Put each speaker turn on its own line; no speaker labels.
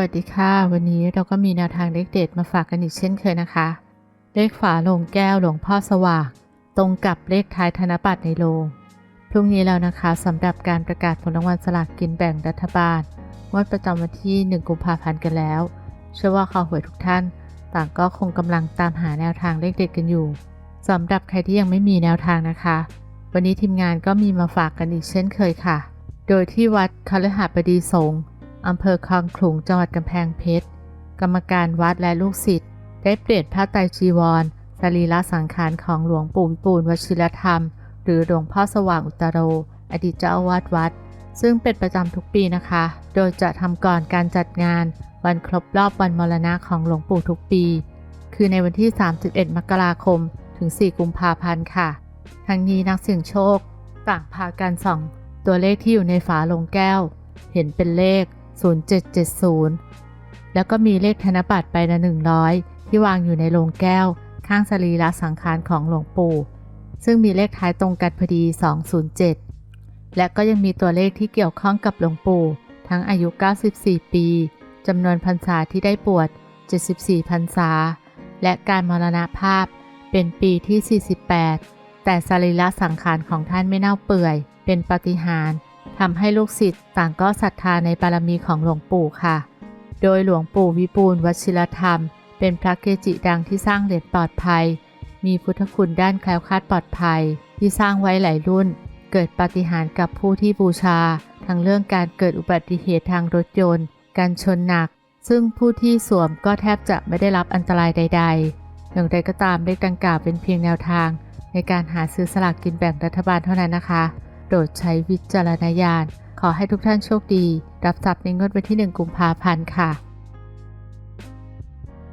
วัสดีค่ะ วันนี้เราก็มีแนวทางเลขเด็ดมาฝากกันอีกเช่นเคยนะคะ เลขฝาโลงแก้วหลวงพ่อสว่างตรงกับเลขท้ายธนบัตรในโรงพรุ่งนี้แล้วนะคะสำหรับการประกาศผลรางวัลสลากกินแบ่งรัฐบาลงวดประจำวันที่ 1 กุมภาพันธ์กันแล้ว เชื่อว่าข่าวหวยทุกท่าน ต่างก็คงกำลังตามหาแนวทางเลขเด็ดกันอยู่สำหรับใครที่ยังไม่มีแนวทางนะคะ วันนี้ทีมงานก็มีมาฝากกันอีกเช่นเคยค่ะ โดยที่วัดคฤหบดีสงฆ์ อำเภอคลองขลุงจังหวัดกำแพงเพชร กรรมการวัดและลูกศิษย์ได้เปลี่ยนผ้าไตรจีวรสรีระสังขารของหลวงปู่วิปูลวชิรธรรม หรือหลวงพ่อสว่างอุตตโร อดีตเจ้าอาวาสวัด ซึ่งเป็นประจำทุกปีนะคะ โดยจะทำก่อนการจัดงาน วันครบรอบวันมรณะของหลวงปู่ทุกปี คือในวันที่ 31 มกราคม ถึง 4 กุมภาพันธ์ค่ะ ทั้งนี้นักเสี่ยงโชค ต่างพากันส่อง ตัวเลขที่อยู่ในฝาลงแก้ว เห็นเป็นเลข 0770 แล้วก็มีเลขธนบัตรใบละ 100 ที่วางอยู่ในโลงแก้ว ข้างสรีระสังขารของหลวงปู่ ซึ่งมีเลขท้ายตรงกันพอดี 207 และก็ยังมีตัวเลขที่เกี่ยวข้องกับหลวงปู่ ทั้งอายุ 94 ปีจำนวนพรรษาที่ได้บวช 74 พรรษา และการมรณภาพเป็นปีที่ 48 แต่สรีระสังขารของท่านไม่เน่าเปื่อย เป็นปฏิหาร ทำให้ลูกศิษย์ต่างก็ศรัทธาในบารมีของหลวงปู่ค่ะ โดยหลวงปู่วิบูลวชิรธรรม เป็นพระเกจิดังที่สร้างเหรียญปลอดภัย มีพุทธคุณด้านแคล้วคลาดปลอดภัย ที่สร้างไว้หลายรุ่น เกิดปาฏิหาริย์กับผู้ที่บูชา ทั้งเรื่องการเกิดอุบัติเหตุทางรถยนต์ การชนหนัก ซึ่งผู้ที่สวมก็แทบจะไม่ได้รับอันตรายใด ๆ อย่างไรก็ตามเลขดังกล่าวเป็นเพียงแนวทาง ในการหาซื้อสลากกินแบ่งรัฐบาลเท่านั้นนะคะ ดใช้วิจารณญาณ ขอให้ทุกท่านโชคดี รับทรัพย์ในงวดวันที่ 1 กุมภาพันธ์ค่ะ